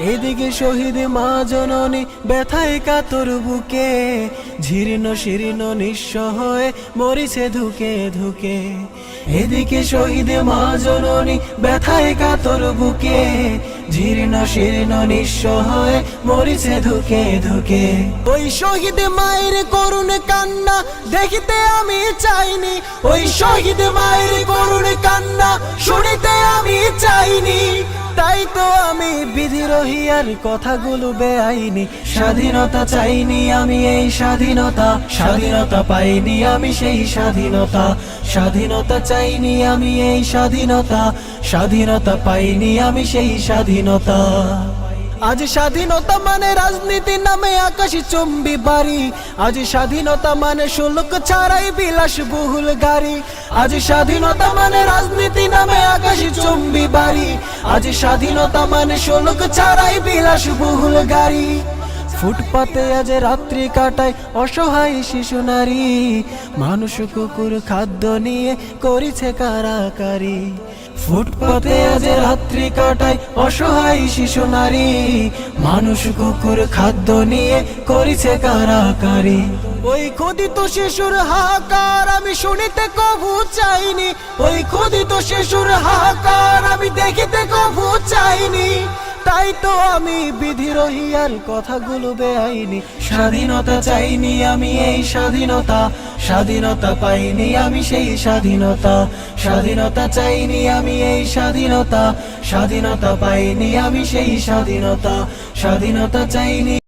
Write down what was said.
এদিকে শহীদ মা জননী ব্যথায় কাতর বুকে ঝিরণ শীর্ণ নিঃস্ব হয়ে মরিছে ধুকে ধুকে। এদিকে শহীদ মা জননী ব্যথায় কাতর বুকে, জীর্ণ শীর্ণ নিঃস্ব হয়ে মরিছে ধুকে ধুকে। ওই শহীদ মায়ের করুণ কান্না দেখিতে আমি চাইনি, ওই শহীদ মায়ের করুণ কান্না শুনিতে আমি চাইনি। তাই তো আমি বিধিরহিয়ার কথাগুলো বেআইনি। স্বাধীনতা চাইনি আমি এই স্বাধীনতা। স্বাধীনতা পাইনি আমি সেই স্বাধীনতা। স্বাধীনতা চাইনি আমি এই স্বাধীনতা। স্বাধীনতা পাইনি আমি সেই স্বাধীনতা। আজ স্বাধীনতা মানে রাজনীতি নামে আকাশে চম্বি বাড়ি। আজ স্বাধীনতা মানে শুল্ক ছাড়াই বিলাস বহুল গাড়ি। আজ স্বাধীনতা মানে রাজনীতি নামে আকাশে চম্বি বাড়ি। আজ স্বাধীনতা মানে শুল্ক ছাড়াই বিলাস বহুল গাড়ি। ফুটপাতে আজ রাত্রি কাটায় অসহায় শিশু নারী। মানুষ কুকুর খাদ্য নিয়ে করিছে কারাকারি। ফুটপাতে আজ রাত্রি কাটায় অসহায় শিশু নারী। মানুষ কুকুর খাদ্য নিয়ে করিছে কারাকারি। ওই খোদিত শিশুর হাহাকার আমি শুনিতে কবু চাইনি। ওই খোদিত শিশুর হাহাকার আমি দেখিতে কবু চাইনি। তাই তো আমি বিধিরহিয়ার কথাগুলো বেআইনি। স্বাধীনতা চাইনি আমি এই স্বাধীনতা। স্বাধীনতা পাইনি আমি সেই স্বাধীনতা। স্বাধীনতা চাইনি আমি এই স্বাধীনতা। স্বাধীনতা পাইনি আমি সেই স্বাধীনতা। স্বাধীনতা চাইনি